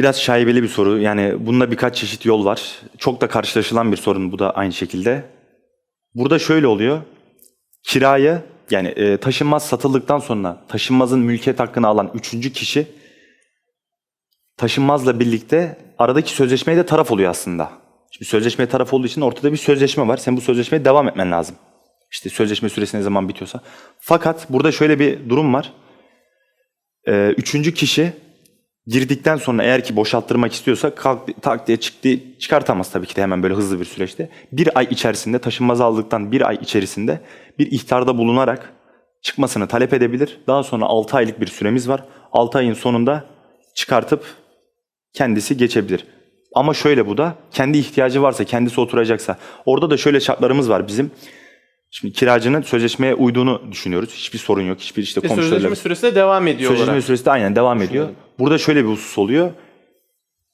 Biraz şaibeli bir soru. Yani bunda birkaç çeşit yol var. Çok da karşılaşılan bir sorun bu da aynı şekilde. Burada şöyle oluyor. Kirayı yani e, taşınmaz satıldıktan sonra taşınmazın mülkiyet hakkını alan üçüncü kişi taşınmazla birlikte aradaki sözleşmeye de taraf oluyor aslında. Şimdi sözleşmeye taraf olduğu için ortada bir sözleşme var. Sen bu sözleşmeye devam etmen lazım. İşte sözleşme süresi ne zaman bitiyorsa. Fakat burada şöyle bir durum var. Ee, üçüncü kişi girdikten sonra eğer ki boşalttırmak istiyorsa kalk, tak diye çıktı, çıkartamaz tabii ki de hemen böyle hızlı bir süreçte. Bir ay içerisinde taşınmaz aldıktan bir ay içerisinde bir ihtarda bulunarak çıkmasını talep edebilir. Daha sonra 6 aylık bir süremiz var. 6 ayın sonunda çıkartıp kendisi geçebilir. Ama şöyle bu da kendi ihtiyacı varsa, kendisi oturacaksa. Orada da şöyle şartlarımız var bizim. Şimdi kiracının sözleşmeye uyduğunu düşünüyoruz. Hiçbir sorun yok. Hiçbir işte Ve komşularıyla... sözleşme süresi de devam ediyor Sözleşme olarak. süresi de aynen devam ediyor. Burada şöyle bir husus oluyor.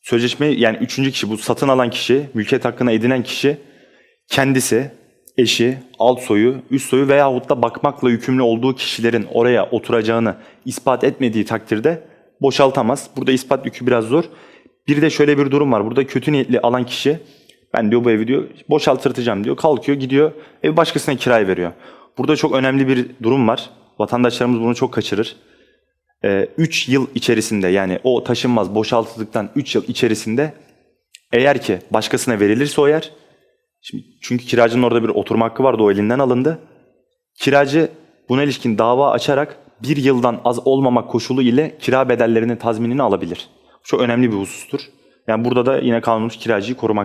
Sözleşme yani üçüncü kişi bu satın alan kişi, mülkiyet hakkına edinen kişi kendisi, eşi, alt soyu, üst soyu veyahut da bakmakla yükümlü olduğu kişilerin oraya oturacağını ispat etmediği takdirde boşaltamaz. Burada ispat yükü biraz zor. Bir de şöyle bir durum var. Burada kötü niyetli alan kişi ben diyor bu evi diyor boşaltırtacağım diyor. Kalkıyor gidiyor ev başkasına kiraya veriyor. Burada çok önemli bir durum var. Vatandaşlarımız bunu çok kaçırır. 3 yıl içerisinde yani o taşınmaz boşaltıldıktan 3 yıl içerisinde eğer ki başkasına verilirse o yer şimdi çünkü kiracının orada bir oturma hakkı vardı o elinden alındı. Kiracı buna ilişkin dava açarak bir yıldan az olmamak koşulu ile kira bedellerinin tazminini alabilir. Çok önemli bir husustur. Yani burada da yine kanunumuz kiracıyı korumak.